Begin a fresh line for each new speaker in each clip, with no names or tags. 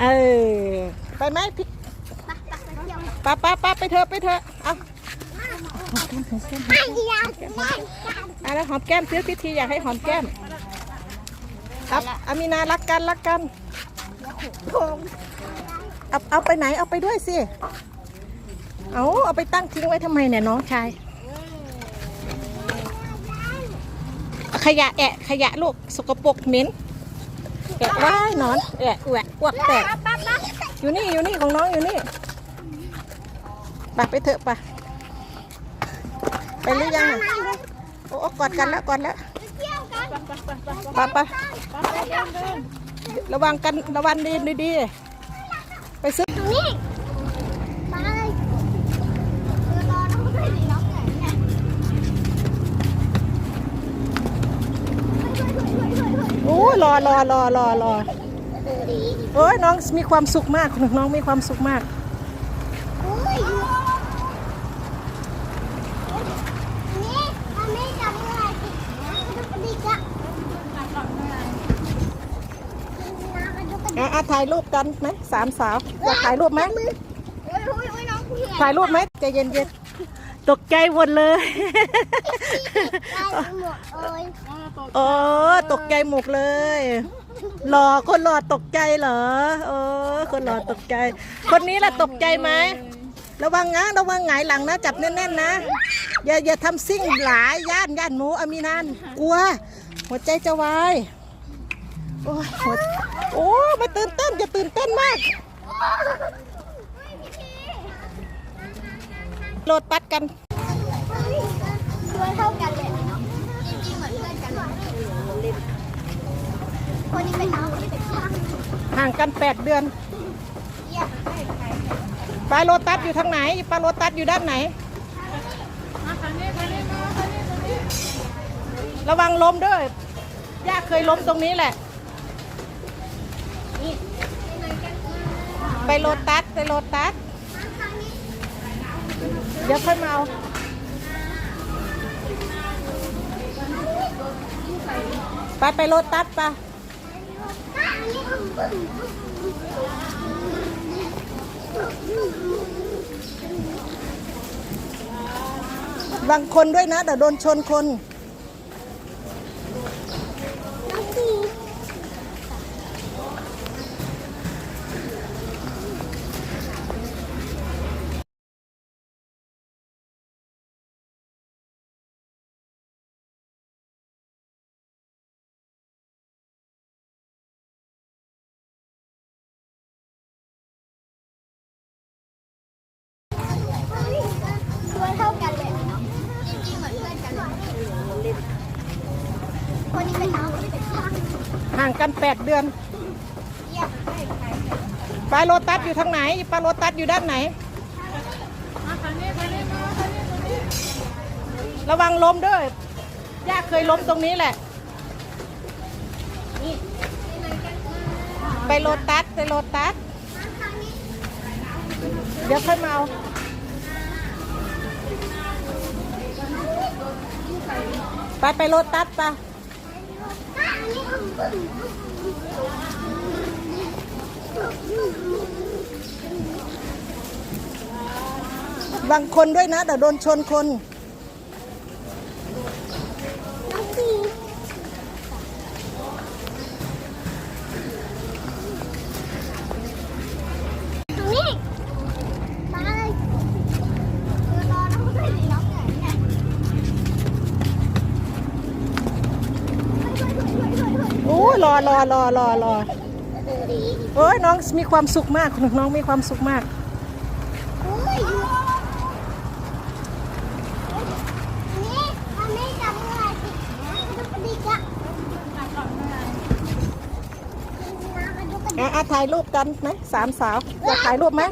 เออ ไปไหมพี่ป้าป้าป้าไปเถอะไปเถอะเอา
ไม่อยากไม่
เอาแล้วหอมแก้มเสียพิธีอยากให้หอมแก้มครับอามีนารักกันรักกันเอาเอาไปไหนเอาไปด้วยสิเอาเอาไปตั้งทิ้งไว้ทำไมเนี่ยน้องชายขยะแอะขยะลูกสกปรกเหม็น แกะว่ายนอนแอะแหวกอวกแตกอยู่นี่อยู่นี่ของน้องอยู่นี่ไปไปเถอะปะไปหรือยังโอ้กอดกันแล้วกอดแล้วไปไประวังกันระวังดีดีดีๆไปซื้อ
รอรอ
รอรอรอโอ้ยน้องมีความสุขมากน้องมีความสุขมาก
อะ
ถ่ายรูปกันไหมสามสาวอยากถ่ายรูปไหมถ่ายรูปไหมใจเย็นเย็น ตกใจหมดเลย
ได้หมดเอ้ย
โอ้ตกใจหมกเลย หล่อคนหล่อตกใจเหรอโอ้คนหล่อตกใจ คนนี้ล่ะตกใจไหมระวังนะระวังหงายหลังนะ จับแน่นๆนะ อย่าอย่าทำซิ่งหลายย่านย่านหมูอามีนานกลัว หัวใจจะวายโอ้ยหัวโอ้ไม่ตื่นเต้นอย่าตื่นเต้นมาก โหลดปัดกัน
ตัวเท่ากันเลยจริงๆเหมือนเพื่อนกันคนนี้เป็นน้องคนนี้เป็นพี่
ห่างกันแปดเดือน
เยี่ยม
ปลาโลตัสอยู่ทางไหนปลาโลตัสอยู่ด้านไหน ระวังล้มด้วยย่าเคยล้มตรงนี้แหละ ไปโลตัสไปโลตัส เดี๋ยวค่อยมาเอาไปไปรถตัดปะบางคนด้วยนะเดี๋ยวโดนชนคน
ห่า
งกันแปดเดือนปลาโลตัสอยู่ทางไหนปลาโลตัสอยู่ด้านไหน ระวังล้มด้วยย่าเคยล้มตรงนี้แหละ ไปโลตัสไปโลตัสเดี๋ยวค่อยมาเอาไปไปโลตัสปะ บางคนด้วยนะเดี๋ยวโดนชนคน
รอรอ
รอรอรอ
ดี
โอ้ยน้องมีความสุขมากน้องมีความสุขมาก
อ้ยนี่มันไม่จับอะไรสิดูกระดิกอะน้ำกระดูกกระดิก
อะอะถ่ายรูปกันไหมสามสาวอยากถ่ายรูปไหม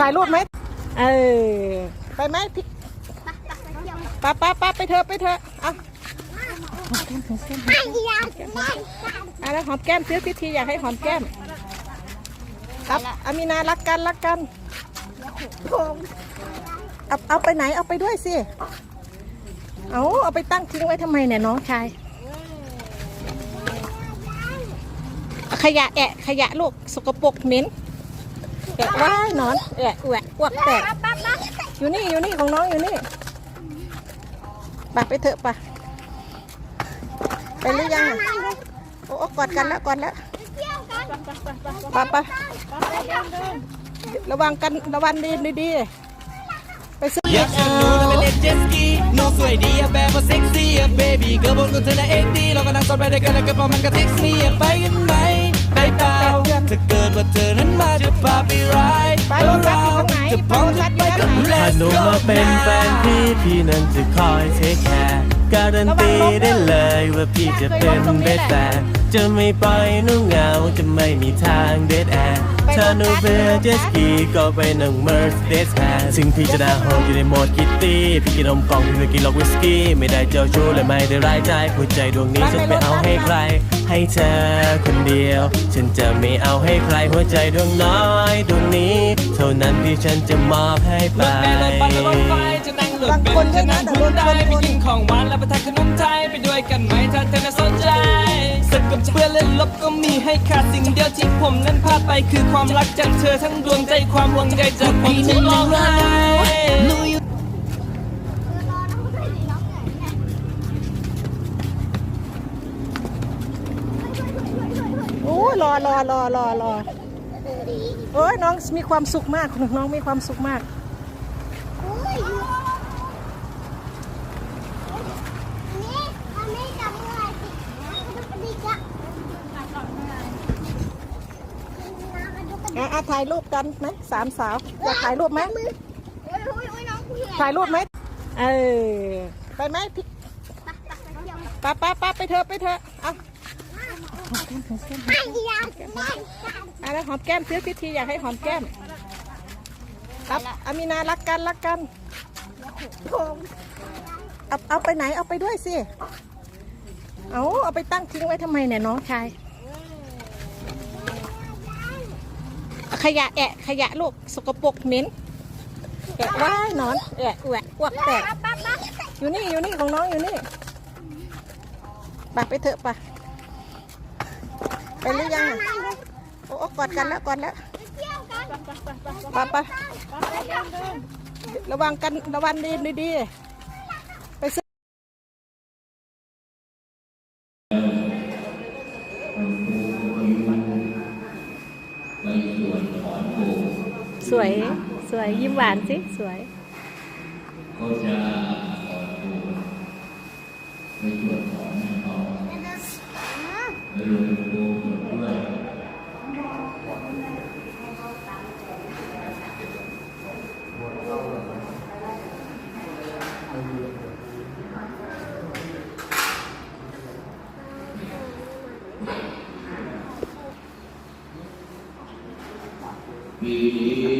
ถ่ายรูปไหมเออไปไหมพี่
ป้า
ป้าป้าไปเถอะไปเถอะ อา
ไม่อยากไม่
เอาแล้วหอมแก้มเสียพิธีอยากให้หอมแก้มครับอามีนารักกันรักกันเอาเอาไปไหนเอาไปด้วยสิเอาเอาไปตั้งทิ้งไว้ทำไมเนี่ยน้องชายขยะแอะขยะลูกสกปรกเหม็นแอะว้ายนอนแอะแหวะอวกแตกอยู่นี่อยู่นี่ของน้องอยู่นี่ไปไปเถอะไป ไปหรือยังอะโอ้โอ้กอดกันแล้วกอดแล้ว
เที่ยวกัน
ไปไประวังกันระวังดีดีดีๆไปซื้อ
อยากจะหนูแล้วไปเล่นเจ็ตสกีหนูสวยดีอะแบบว่าเซ็กซี่อะเบบี้เกิร์ลบนตัวเธอน่ะเอ็กดีเราก็นั่งซ้อนไปด้วยกันแล้วก็พอมันก็เท็กซี่อะไปกันไหมไปเปล่าถ้าเกิดว่าเธอนั้นมาจะพาไปไรด์
ไปรถบัสอยู่ข้างไหน
จะพร้อมจะไปกับ
ไปรถบัสอยู่ข้างไหน
Let's
ถ้าหนู
go
มาเป็นแฟนพี่ พี่นั้นจะคอยเทคแคร์ การันตีได้เลยว่าพี่จะเป็นเบสแต่จะไม่ปล่อยหนูเหงาจะไม่มีทางเดทแอร์ถ้าหนูเบื่อเจสกีก็ไปนั่งเมอร์สเดสแอร์ซึ่งพี่จะดาโฮอยู่ในโหมดคิตตี้พี่กินนมกล่องพี่ไม่กินหรอกวิสกี้ไม่ได้เจ้าชู้และไม่ได้ร้ายใจหัวใจดวงนี้ฉันไม่เอาให้ใคร ให้เธอคนเดียว ฉันจะไม่เอาให้ใครหัวใจดวงน้อยดวงนี้ เท่านั้นที่ฉันจะมอบให้ไป
บัสและรถไฟจะนั่งรถเบนซ์จะนั่งคุณได้ไปกินของหวานและไปทานขนมไทยไปด้วยกันไหมถ้าเธอน่ะสนใจสักกับเพื่อนเล่นลบก็มีให้ขาดสิ่งเดียวที่ผมนั้นพลาดไปคือความรักจากเธอทั้งดวงใจความห่วงใยจากผมที่มอบให้
รอน้องใส่น้องใจ
โอ้รอรอรอรอรอโอ้ยน้องมีความสุขมากน้องมีความสุขมาก
โอ้ยนี่มันไม่จับเมื่อไหร่สิกระดุกกระดิกอะน้ำกระดุกกระดิก
อะอะ ถ่ายรูปกันไหมสามสาวอยากถ่ายรูปไหม
โอ้ยโอ้ยโอ้ยน้องกูเหนื่อย
ถ่ายรูปไหมเออไปไหมพี่
ไปไปไปเที่ยว
ป้าป้าป้าไปเถอะไปเถอะเอา
ไม่ดีนะไม่
เอาแล้วหอมแก้มเสื้อพิธีอยากให้หอมแก้มรับอามีนารักกันรักกันเอาเอาไปไหนเอาไปด้วยสิ เอาเอาไปตั้งทิ้งไว้ทำไมเนี่ยน้องชาย ขยะแอะขยะลูกสกปรกเหม็นแอะว้านอนแอะแหวะอ้วกแตกอยู่นี่อยู่นี่ของน้องอยู่นี่ไปไปเถอะไปไปหรือยังโอ้กอดกันแล้วกอดแล้ว
เที่ยวกัน
ไปไประวังกันระวังดีดี วยยิ้มหวานสิ สวย
ปีนี้ยังไม่ทันเข้าพรรษา